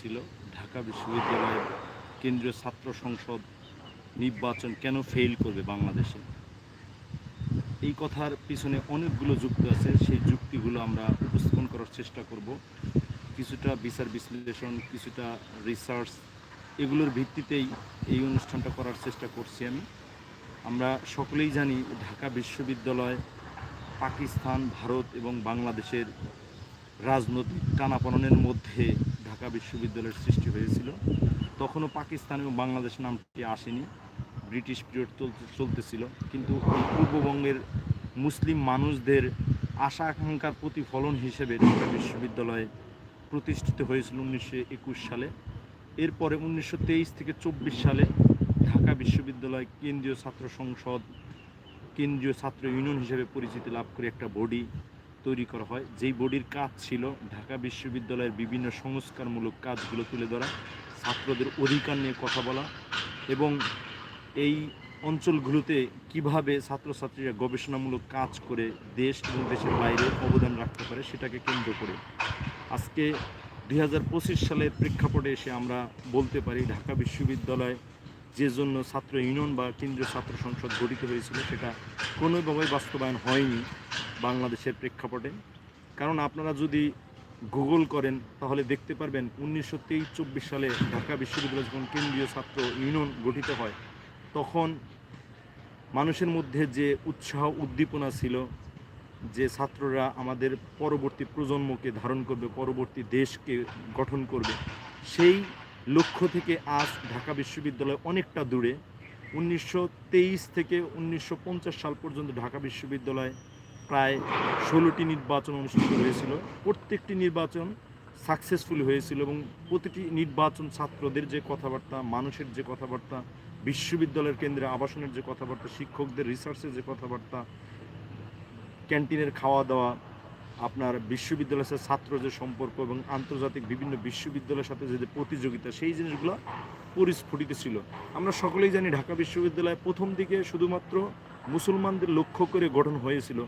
ছিল। ঢাকা বিশ্ববিদ্যালয়ের কেন্দ্রীয় ছাত্র সংসদ নির্বাচন কেন ফেল করবে বাংলাদেশে? এই কথার পিছনে অনেকগুলো যুক্তি আছে। সেই যুক্তিগুলো আমরা উপস্থাপন করার চেষ্টা করব। কিছুটা বিচার বিশ্লেষণ, কিছুটা রিসার্চ এগুলোর ভিত্তিতেই এই অনুষ্ঠানটা করার চেষ্টা করছি আমি। আমরা সকলেই জানি ঢাকা বিশ্ববিদ্যালয় পাকিস্তান, ভারত এবং বাংলাদেশের রাজনৈতিক টানাপোড়েনের মধ্যে ঢাকা বিশ্ববিদ্যালয়ের সৃষ্টি হয়েছিল। তখনও পাকিস্তান এবং বাংলাদেশ নামটি আসেনি। ব্রিটিশ পিরিয়ড চলতে, চলতেছিল। কিন্তু পূর্ববঙ্গের মুসলিম মানুষদের আশা আকাঙ্ক্ষার প্রতিফলন হিসেবে ঢাকা বিশ্ববিদ্যালয় প্রতিষ্ঠিত হয়েছিল উনিশশো একুশ সালে। এরপরে উনিশশো তেইশ থেকে চব্বিশ সালে ঢাকা বিশ্ববিদ্যালয় কেন্দ্রীয় ছাত্র সংসদ, কেন্দ্রীয় ছাত্র ইউনিয়ন হিসেবে পরিচিতি লাভ করে একটা বডি তৈরি করা হয়। যেই বডির কাজ ছিল, ঢাকা বিশ্ববিদ্যালয়ের বিভিন্ন সংস্কারমূলক কাজগুলো তুলে ধরা, ছাত্রদের অধিকার নিয়ে কথা বলা এবং এই অঞ্চলগুলোতে কীভাবে ছাত্রছাত্রীরা গবেষণামূলক কাজ করে দেশ এবং দেশের বাইরে অবদান রাখতে পারে সেটাকে কেন্দ্র করে। আজকে দু হাজার পঁচিশ সালের প্রেক্ষাপটে এসে আমরা বলতে পারি, ঢাকা বিশ্ববিদ্যালয় যে জন্য ছাত্র ইউনিয়ন বা কেন্দ্রীয় ছাত্র সংসদ গঠিত হয়েছিল, সেটা কোনোভাবেই বাস্তবায়ন হয়নি। বাংলাদেশের প্রেক্ষাপটে। কারণ আপনারা যদি গুগল করেন, তাহলে দেখতে পারবেন উনিশশো তেইশ চব্বিশ সালে ঢাকা বিশ্ববিদ্যালয় যখন কেন্দ্রীয় ছাত্র ইউনিয়ন গঠিত হয়, তখন মানুষের মধ্যে যে উৎসাহ, উদ্দীপনা ছিল যে ছাত্ররা আমাদের পরবর্তী প্রজন্মকে ধারণ করবে, পরবর্তী দেশকে গঠন করবে, সেই লক্ষ্য থেকে আজ ঢাকা বিশ্ববিদ্যালয় অনেকটা দূরে। উনিশশো তেইশ থেকে উনিশশো পঞ্চাশ সাল পর্যন্ত ঢাকা বিশ্ববিদ্যালয় প্রায় ষোলোটি নির্বাচন অনুষ্ঠিত হয়েছিল। প্রত্যেকটি নির্বাচন সাকসেসফুল হয়েছিল এবং প্রতিটি নির্বাচন ছাত্রদের যে কথাবার্তা, মানুষের যে কথাবার্তা, বিশ্ববিদ্যালয়ের কেন্দ্রে আবাসনের যে কথাবার্তা, শিক্ষকদের রিসার্চের যে কথাবার্তা, ক্যান্টিনের খাওয়া দাওয়া, আপনার বিশ্ববিদ্যালয়ের ছাত্র যে সম্পর্ক এবং আন্তর্জাতিক বিভিন্ন বিশ্ববিদ্যালয়ের সাথে যে প্রতিযোগিতা, সেই জিনিসগুলো পরিস্ফুটিত ছিল। আমরা সকলেই জানি ঢাকা বিশ্ববিদ্যালয় প্রথম দিকে শুধুমাত্র মুসলমানদের লক্ষ্য করে গঠন হয়েছিল।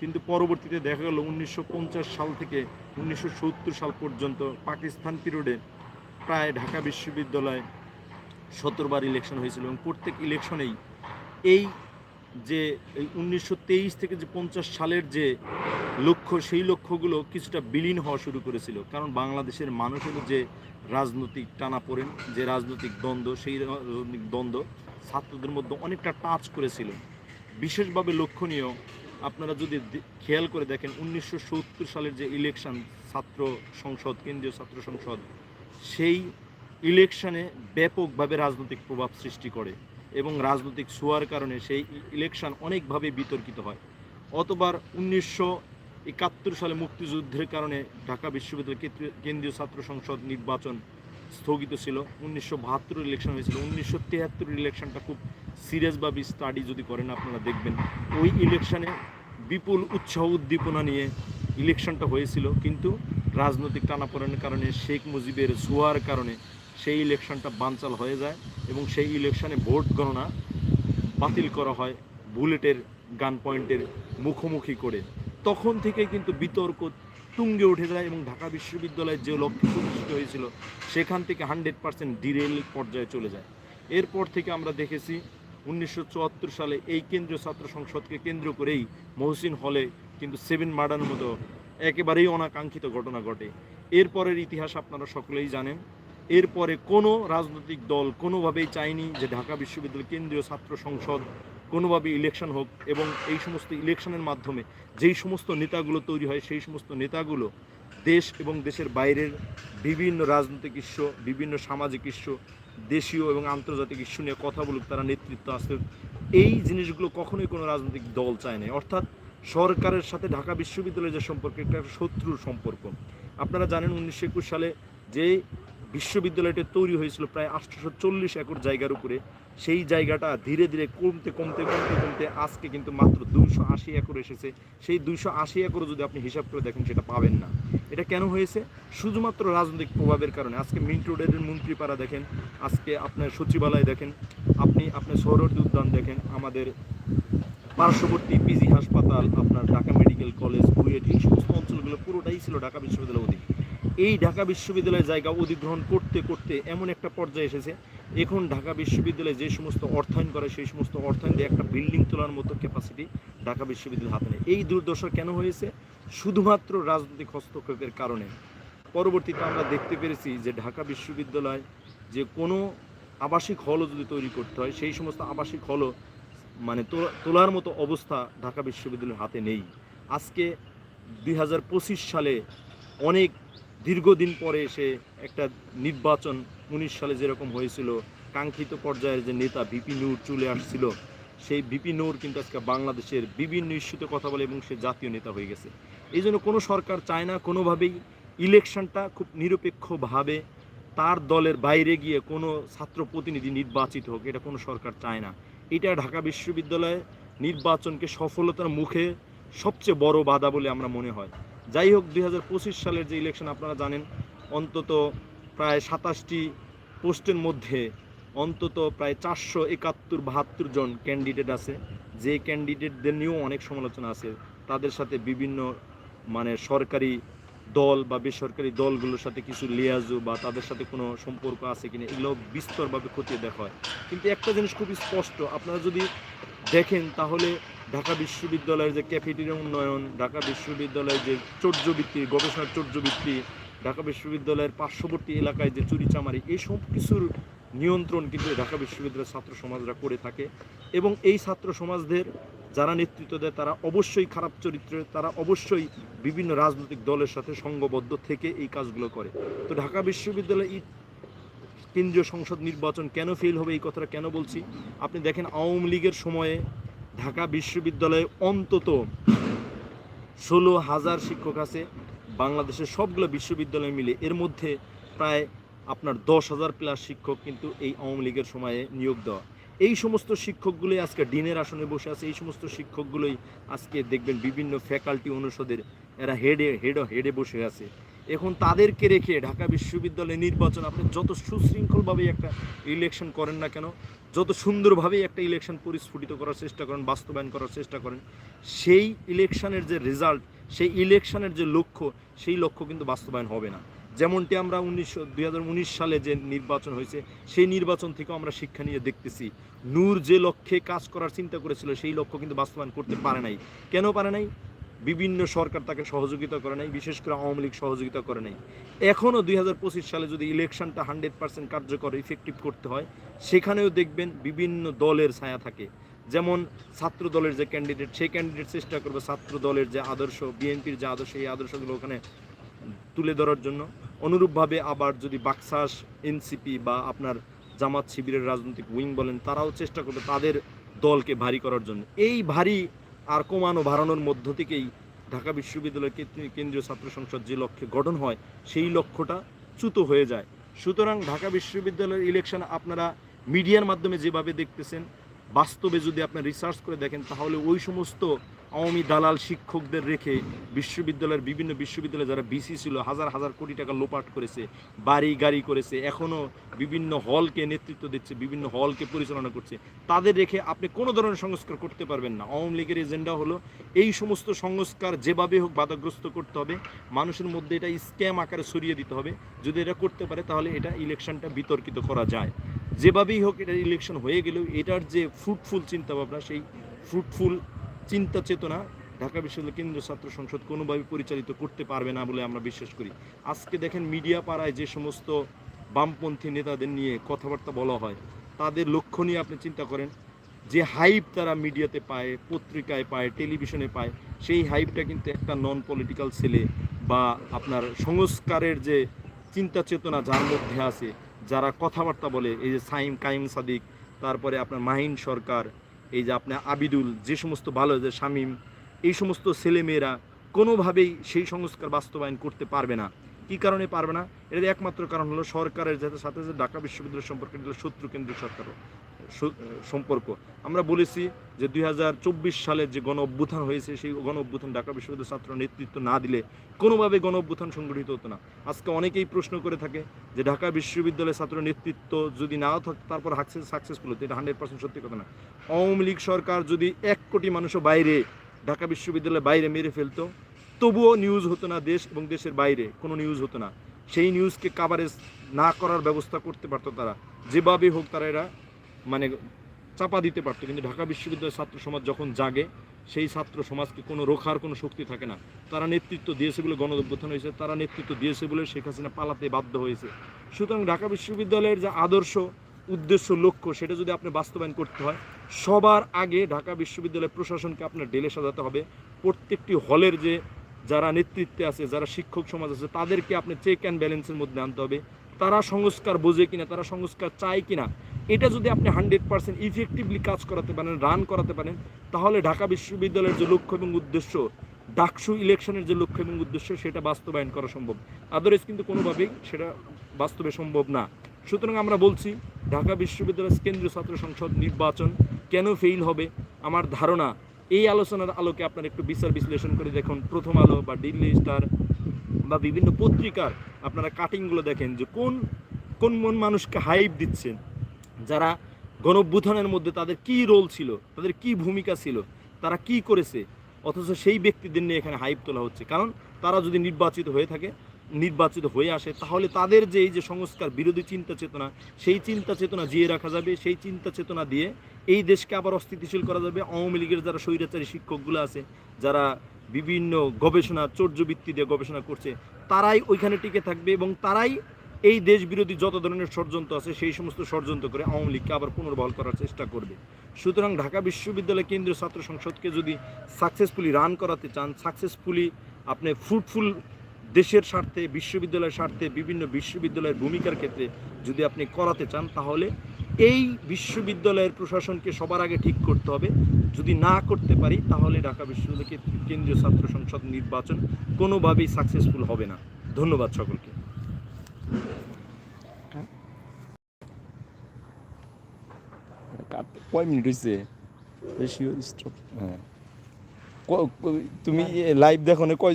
কিন্তু পরবর্তীতে দেখা গেল উনিশশো পঞ্চাশ সাল থেকে উনিশশো সত্তর সাল পর্যন্ত পাকিস্তান পিরিয়ডে প্রায় ঢাকা বিশ্ববিদ্যালয় সতেরোবার ইলেকশন হয়েছিল এবং প্রত্যেক ইলেকশনেই এই যে এই উনিশশো তেইশ থেকে যে পঞ্চাশ সালের যে লক্ষ্য, সেই লক্ষ্যগুলো কিছুটা বিলীন হওয়া শুরু করেছিল। কারণ বাংলাদেশের মানুষের যে রাজনৈতিক টানাপোড়েন, যে রাজনৈতিক দ্বন্দ্ব, সেই রাজনৈতিক দ্বন্দ্ব ছাত্রদের মধ্যে অনেকটা টাচ করেছিল। বিশেষভাবে লক্ষণীয় আপনারা যদি খেয়াল করে দেখেন, উনিশশো সত্তর সালের যে ইলেকশন ছাত্র সংসদ, কেন্দ্রীয় ছাত্র সংসদ, সেই ইলেকশনে ব্যাপকভাবে রাজনৈতিক প্রভাব সৃষ্টি করে এবং রাজনৈতিক ছোঁয়ার কারণে সেই ইলেকশন অনেকভাবে বিতর্কিত হয়। অতবার উনিশশো একাত্তর সালে মুক্তিযুদ্ধের কারণে ঢাকা বিশ্ববিদ্যালয় কেন্দ্রীয়- ছাত্র সংসদ নির্বাচন স্থগিত ছিল। উনিশশো বাহাত্তর ইলেকশন হয়েছিল। উনিশশো তেহাত্তর ইলেকশনটা খুব সিরিয়াসভাবে স্টাডি যদি করেন, আপনারা দেখবেন, ওই ইলেকশানে বিপুল উৎসাহ উদ্দীপনা নিয়ে ইলেকশনটা হয়েছিল। কিন্তু রাজনৈতিক টানাপোড়েনের কারণে, শেখ মুজিবের জোয়ার কারণে সেই ইলেকশনটা বানচাল হয়ে যায় এবং সেই ইলেকশনে ভোট গণনা বাতিল করা হয় বুলেটের গান পয়েন্টের মুখোমুখি করে। তখন থেকে কিন্তু বিতর্ক তুঙ্গে উঠে যায় এবং ঢাকা বিশ্ববিদ্যালয়ের যে লক্ষ্য প্রতিষ্ঠিত হয়েছিল, সেখান থেকে হান্ড্রেড পার্সেন্ট ডিরেল পর্যায়ে চলে যায়। এরপর থেকে আমরা দেখেছি উনিশশো চুয়াত্তর সালে এই কেন্দ্রীয় ছাত্র সংসদকে কেন্দ্র করেই মহসিন হলে কিন্তু সেভেন মার্ডারের মতো একেবারেই অনাকাঙ্ক্ষিত ঘটনা ঘটে। এরপরের ইতিহাস আপনারা সকলেই জানেন। এরপরে কোনো রাজনৈতিক দল কোনোভাবেই চায়নি যে ঢাকা বিশ্ববিদ্যালয় কেন্দ্রীয় ছাত্র সংসদ কোনোভাবে ইলেকশন হোক এবং এই সমস্ত ইলেকশনের মাধ্যমে যেই সমস্ত নেতাগুলো তৈরি হয়, সেই সমস্ত নেতাগুলো দেশ এবং দেশের বাইরের বিভিন্ন রাজনৈতিক ইস্যু, বিভিন্ন সামাজিক ইস্যু দেশীয় এবং আন্তর্জাতিক ইস্যু নিয়ে কথা বলুক, তারা নেতৃত্ব আসতে এই জিনিসগুলো কখনোই কোনো রাজনৈতিক দল চায় না। অর্থাৎ সরকারের সাথে ঢাকা বিশ্ববিদ্যালয়ের যে সম্পর্ক একটা শত্রুর সম্পর্ক। আপনারা জানেন উনিশশো একুশ সালে যে বিশ্ববিদ্যালয়টা তৈরি হয়েছিল প্রায় আটশোশো চল্লিশ একর জায়গার উপরে, সেই জায়গাটা ধীরে ধীরে কমতে কমতে কমতে কমতে আজকে কিন্তু মাত্র দুইশো আশি একর এসেছে। সেই দুইশো আশি একরও যদি আপনি হিসাব করে দেখেন, সেটা পাবেন না। এটা কেন হয়েছে? শুধুমাত্র রাজনৈতিক প্রভাবের কারণে। আজকে মিন্টু রোডের মন্ত্রীপাড়া দেখেন, আজকে আপনার সচিবালয় দেখেন, আপনি আপনার সৌরদী উদ্যান দেখেন, আমাদের পার্শ্ববর্তী পিজি হাসপাতাল, আপনার ঢাকা মেডিকেল কলেজ, বুয়েট, এই সমস্ত অঞ্চলগুলো পুরোটাই ছিল ঢাকা বিশ্ববিদ্যালয়ের অধীন। এই ঢাকা বিশ্ববিদ্যালয়ের জায়গা অধিগ্রহণ করতে করতে এমন একটা পর্যায়ে এসেছে, এখন ঢাকা বিশ্ববিদ্যালয়ে যে সমস্ত অর্থায়ন করে, সেই সমস্ত অর্থায়ন দিয়ে একটা বিল্ডিং তোলার মতো ক্যাপাসিটি ঢাকা বিশ্ববিদ্যালয়ের হাতে নেই। এই দুর্দশা কেন হয়েছে? শুধুমাত্র রাজনৈতিক হস্তক্ষেপের কারণে। পরবর্তীতে আমরা দেখতে পেরেছি যে ঢাকা বিশ্ববিদ্যালয় যে কোনো আবাসিক হলও যদি তৈরি করতে হয়, সেই সমস্ত আবাসিক হলও মানে তোলা- তোলার মতো অবস্থা ঢাকা বিশ্ববিদ্যালয়ের হাতে নেই। আজকে দুই হাজার পঁচিশ সালে অনেক দীর্ঘদিন পরে এসে একটা নির্বাচন উনিশ সালে যেরকম হয়েছিল, কাঙ্ক্ষিত পর্যায়ের যে নেতা বিপি নূর চলে আসছিল, সেই বিপি নূর কিন্তু আজকে বাংলাদেশের বিভিন্ন ইস্যুতে কথা বলে এবং সে জাতীয় নেতা হয়ে গেছে। এই জন্য কোনো সরকার চায় না কোনোভাবেই ইলেকশনটা খুব নিরপেক্ষভাবে তার দলের বাইরে গিয়ে কোনো ছাত্র প্রতিনিধি নির্বাচিত হোক, এটা কোনো সরকার চায় না। এটা ঢাকা বিশ্ববিদ্যালয়ে নির্বাচনকে সফলতার মুখে সবচেয়ে বড় বাধা বলে আমরা মনে হয়। যাই হোক দু হাজার পঁচিশ সালের যে ইলেকশন আপনারা জানেন, অন্তত প্রায় সাতাশটি পোস্টের মধ্যে অন্তত প্রায় চারশো একাত্তর বাহাত্তর জন ক্যান্ডিডেট আছে। যে ক্যান্ডিডেটদের নিয়েও অনেক সমালোচনা আছে। তাদের সাথে বিভিন্ন মানে সরকারি দল বা বেসরকারি দলগুলোর সাথে কিছু লিয়াজু বা তাদের সাথে কোনো সম্পর্ক আছে কিনা, এগুলো বিস্তরভাবে খতিয়ে দেখা হয়। কিন্তু একটা জিনিস খুবই স্পষ্ট, আপনারা যদি দেখেন তাহলে ঢাকা বিশ্ববিদ্যালয়ের যে ক্যাফেটেরিয়া উন্নয়ন, ঢাকা বিশ্ববিদ্যালয়ের যে চর্যবৃত্তি, গবেষণার চর্যবৃত্তি, ঢাকা বিশ্ববিদ্যালয়ের পার্শ্ববর্তী এলাকায় যে চুরিচামারি, এই সব কিছুর নিয়ন্ত্রণ কিন্তু ঢাকা বিশ্ববিদ্যালয়ের ছাত্র সমাজরা করে থাকে। এবং এই ছাত্র সমাজদের যারা নেতৃত্ব দেয় তারা অবশ্যই খারাপ চরিত্রের তারা অবশ্যই বিভিন্ন রাজনৈতিক দলের সাথে সংঘবদ্ধ থেকে এই কাজগুলো করে। তো ঢাকা বিশ্ববিদ্যালয় কেন্দ্রীয় সংসদ নির্বাচন কেন ফেল হবে এই কথাটা কেন বলছি? আপনি দেখেন আওয়ামী লীগের সময়ে ঢাকা বিশ্ববিদ্যালয়ে অন্তত ষোলো হাজার শিক্ষক আছে। বাংলাদেশের সবগুলো বিশ্ববিদ্যালয় মিলে এর মধ্যে প্রায় আপনার দশ হাজার প্লাস শিক্ষক কিন্তু এই আওয়ামী লীগের সময়ে নিয়োগ দেওয়া। এই সমস্ত শিক্ষকগুলোই আজকে ডিনের আসনে বসে আছে, এই সমস্ত শিক্ষকগুলোই আজকে দেখবেন বিভিন্ন ফ্যাকাল্টি অনুষদের এরা হেডে হেড হেডে বসে আছে। এখন তাদেরকে রেখে ঢাকা বিশ্ববিদ্যালয় নির্বাচন আপনি যত সুশৃঙ্খলভাবে একটা ইলেকশন করেন না কেন, যত সুন্দরভাবেই একটা ইলেকশন পরিস্ফুটিত করার চেষ্টা করেন, বাস্তবায়ন করার চেষ্টা করেন, সেই ইলেকশনের যে রেজাল্ট সেই ইলেকশনের যে লক্ষ্য, সেই লক্ষ্য কিন্তু বাস্তবায়ন হবে না। যেমনটি আমরা উনিশশো দুই সালে যে নির্বাচন হয়েছে, সেই নির্বাচন থেকেও আমরা শিক্ষা নিয়ে দেখতেছি। নূর যে লক্ষ্যে কাজ করার চিন্তা করেছিল, সেই লক্ষ্য কিন্তু বাস্তবায়ন করতে পারে নাই। কেন পারে নাই? বিভিন্ন সরকার তাকে সহযোগিতা করে নাই, বিশেষ করে আওয়ামী লীগ সহযোগিতা করে নাই। এখনও দুই হাজার পঁচিশ সালে যদি ইলেকশনটা হান্ড্রেড পার্সেন্ট কার্যকর ইফেক্টিভ করতে হয়, সেখানেও দেখবেন বিভিন্ন দলের ছায়া থাকে। যেমন ছাত্র দলের যে ক্যান্ডিডেট সেই ক্যান্ডিডেট চেষ্টা করবে ছাত্র দলের যে আদর্শ, বিএনপির যে আদর্শ, এই আদর্শগুলো ওখানে তুলে ধরার জন্য। অনুরূপভাবে আবার যদি বাক্সাস, এনসিপি বা আপনার জামাত শিবিরের রাজনৈতিক উইং বলেন, তারাও চেষ্টা করবে তাদের দলকে ভারী করার জন্য। এই ভারী আর কমানো বাড়ানোর মধ্য থেকেই ঢাকা বিশ্ববিদ্যালয়ের কেন্দ্রীয় ছাত্র সংসদ যে লক্ষ্যে গঠন হয়, সেই লক্ষ্যটা চ্যুত হয়ে যায়। সুতরাং ঢাকা বিশ্ববিদ্যালয়ের ইলেকশন আপনারা মিডিয়ার মাধ্যমে যেভাবে দেখতেছেন বাস্তবে যদি আপনার রিসার্চ করে দেখেন, তাহলে ওই সমস্ত আওয়ামী দালাল শিক্ষকদের রেখে বিশ্ববিদ্যালয়ের বিভিন্ন বিশ্ববিদ্যালয়ে যারা বিসি ছিল, হাজার হাজার কোটি টাকা লোপাট করেছে, বাড়ি গাড়ি করেছে এখনও বিভিন্ন হলকে নেতৃত্ব দিচ্ছে, বিভিন্ন হলকে পরিচালনা করছে, তাদের রেখে আপনি কোনো ধরনের সংস্কার করতে পারবেন না। আওয়ামী লীগের এজেন্ডা হলো, এই সমস্ত সংস্কার যেভাবে হোক বাধাগ্রস্ত করতে হবে, মানুষের মধ্যে এটা স্ক্যাম আকারে সরিয়ে দিতে হবে। যদি এটা করতে পারে, তাহলে এটা ইলেকশনটা বিতর্কিত করা যায়। যেভাবেই হোক এটা ইলেকশন হয়ে গেলেও এটার যে ফ্রুটফুল চিন্তাভাবনা, সেই ফ্রুটফুল চিন্তা চেতনা ঢাকা বিশ্ববিদ্যালয় কেন্দ্রীয় ছাত্র সংসদ কোনোভাবে পরিচালিত করতে পারবে না বলে আমরা বিশ্বাস করি। আজকে দেখেন মিডিয়া পাড়ায় যে সমস্ত বামপন্থী নেতাদের নিয়ে কথাবার্তা বলা হয়, তাদের লক্ষ্য নিয়ে আপনি চিন্তা করেন, যে হাইপ তারা মিডিয়াতে পায়, পত্রিকায় পায়, টেলিভিশনে পায়, সেই হাইপটা কিন্তু একটা নন পলিটিক্যাল ছেলে বা আপনার সংস্কারের যে চিন্তা চেতনা যার মধ্যে আছে যারা কথাবার্তা বলে, এই যে সাইম, কাইম সাদিক, তারপরে আপনার মাহিন সরকার, এই যে আপনার আবিদুল, যে সমস্ত ভালো, যে শামীম, এই সমস্ত ছেলেমেয়েরা কোনোভাবেই সেই সংস্কার বাস্তবায়ন করতে পারবে না। কী কারণে পারবে না? এর একমাত্র কারণ হলো সরকারের সাথে যে ঢাকা বিশ্ববিদ্যালয় সম্পর্কে শত্রু কেন্দ্রীয় সরকার সু- সম্পর্ক। আমরা বলেছি যে দুই সালের যে গণ অভ্যুত্থান হয়েছে, সেই গণ অভ্যুত্থান ঢাকা বিশ্ববিদ্যালয় ছাত্র নেতৃত্ব না দিলে কোনোভাবে গণ অভ্যুত্থান সংগঠিত হতো না। আজকে অনেকেই প্রশ্ন করে থাকে যে ঢাকা বিশ্ববিদ্যালয়ের ছাত্র নেতৃত্ব যদি নাও থাকতো তারপর সাকসেসফুল হতো এটা হান্ড্রেড পার্সেন্ট সত্যি কথা না। আওয়ামী লীগ সরকার যদি এক কোটি মানুষও বাইরে ঢাকা বিশ্ববিদ্যালয়ের বাইরে মেরে ফেলতো, তবুও নিউজ হতো না দেশ এবং দেশের বাইরে, কোনো নিউজ হতো না। সেই নিউজকে কাভারেজ না করার ব্যবস্থা করতে পারতো তারা। যেভাবে হোক তারা এরা মানে চাপা দিতে পারতো, কিন্তু ঢাকা বিশ্ববিদ্যালয়ের ছাত্র সমাজ যখন জাগে, সেই ছাত্র সমাজকে কোনো রোখার, কোনো শক্তি থাকে না। তারা নেতৃত্ব দিয়েছে বলে গণ অভ্যুত্থান হয়েছে, তারা নেতৃত্ব দিয়েছে বলে শেখ হাসিনা পালাতে বাধ্য হয়েছে। সুতরাং ঢাকা বিশ্ববিদ্যালয়ের যে আদর্শ, উদ্দেশ্য, লক্ষ্য, সেটা যদি আপনি বাস্তবায়ন করতে হয়, সবার আগে ঢাকা বিশ্ববিদ্যালয় প্রশাসনকে আপনার ডেলে সাজাতে হবে। প্রত্যেকটি হলের যে যারা নেতৃত্বে আছে, যারা শিক্ষক সমাজ আছে, তাদেরকে আপনি চেক অ্যান্ড ব্যালেন্সের মধ্যে আনতে হবে। তারা সংস্কার বোঝে কিনা, তারা সংস্কার চায় কিনা এটা যদি আপনি হান্ড্রেড পার্সেন্ট ইফেক্টিভলি কাজ করাতে পারেন রান করাতে পারেন, তাহলে ঢাকা বিশ্ববিদ্যালয়ের যে লক্ষ্য এবং উদ্দেশ্য, ডাকসু ইলেকশনের যে লক্ষ্য এবং উদ্দেশ্য, সেটা বাস্তবায়ন করা সম্ভব। আদারওয়াইজ কিন্তু কোনোভাবেই সেটা বাস্তবে সম্ভব না। সুতরাং আমরা বলছি, ঢাকা বিশ্ববিদ্যালয়ের কেন্দ্রীয় ছাত্র সংসদ নির্বাচন কেন ফেইল হবে? আমার ধারণা, এই আলোচনার আলোকে আপনারা একটু বিচার বিশ্লেষণ করে দেখুন। প্রথম আলো বা দিল্লি স্টার বা বিভিন্ন পত্রিকার আপনারা কাটিংগুলো দেখেন যে কোন কোন মন মানুষকে হাইপ দিচ্ছেন। যারা গণভ্যুত্থানের মধ্যে তাদের কি রোল ছিল, তাদের কি ভূমিকা ছিল, তারা কি করেছে, অথচ সেই ব্যক্তিদের নিয়ে এখানে হাইপ তোলা হচ্ছে। কারণ তারা যদি নির্বাচিত হয়ে থাকে, নির্বাচিত হয়ে আসে, তাহলে তাদের যে এই যে সংস্কার বিরোধী চিন্তা চেতনা, সেই চিন্তা চেতনা জিয়ে রাখা যাবে, সেই চিন্তা চেতনা দিয়ে এই দেশকে আবার অস্থিতিশীল করা যাবে। আওয়ামী লীগের যারা স্বৈরাচারী শিক্ষকগুলো আছে, যারা বিভিন্ন গবেষণা, চর্যবৃত্তি দিয়ে গবেষণা করছে, তারাই ওইখানে টিকে থাকবে এবং তারাই এই দেশ বিরোধী যত ধরনের ষড়যন্ত্র আছে, সেই সমস্ত ষড়যন্ত্র করে আওয়ামী লীগকে আবার পুনর্বহাল করার চেষ্টা করবে। সুতরাং ঢাকা বিশ্ববিদ্যালয় কেন্দ্রীয় ছাত্র সংসদকে যদি সাকসেসফুলি রান করাতে চান সাকসেসফুলি আপনি ফ্রুটফুল দেশের স্বার্থে, বিশ্ববিদ্যালয়ের স্বার্থে, বিভিন্ন বিশ্ববিদ্যালয়ের ভূমিকার ক্ষেত্রে যদি আপনি করাতে চান, তাহলে এই বিশ্ববিদ্যালয়ের প্রশাসনকে সবার আগে ঠিক করতে হবে। যদি না করতে পারি, তাহলে ঢাকা বিশ্ববিদ্যালয় কেন্দ্রীয় ছাত্র সংসদ নির্বাচন কোনোভাবেই সাকসেসফুল হবে না। ধন্যবাদ সকলকে কাট- কয় মিনিট হয়েছে বেশি স্টপ হ্যাঁ তুমি লাইভ দেখো না কয়জন